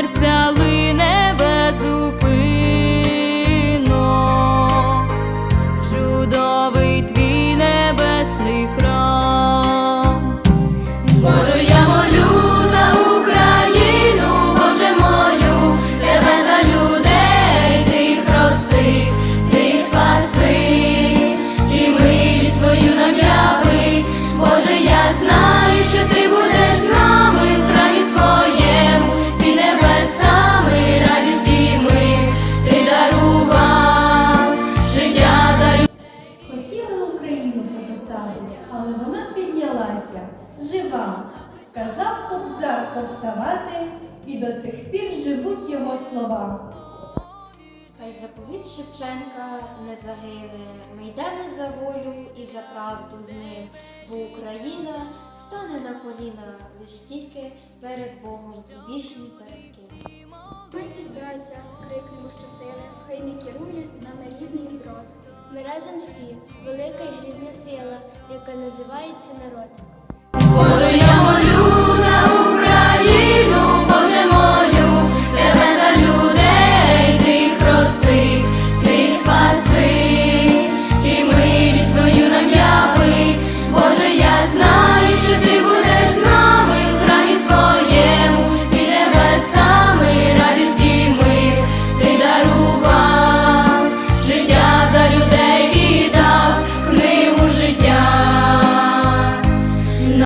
серця. Але вона піднялася. Жива, сказав кобзар повставати, і до цих пір живуть його слова. Хай заповіт Шевченка не загине. Ми йдемо за волю і за правду з ним, бо Україна стане на коліна лиш тільки перед Богом і більш ні перед ким. Майтесь, браття, крикнемо щосили, хай не керує нами різний зброд. Ми разом всі, велика і грізна сила, яка називається народ.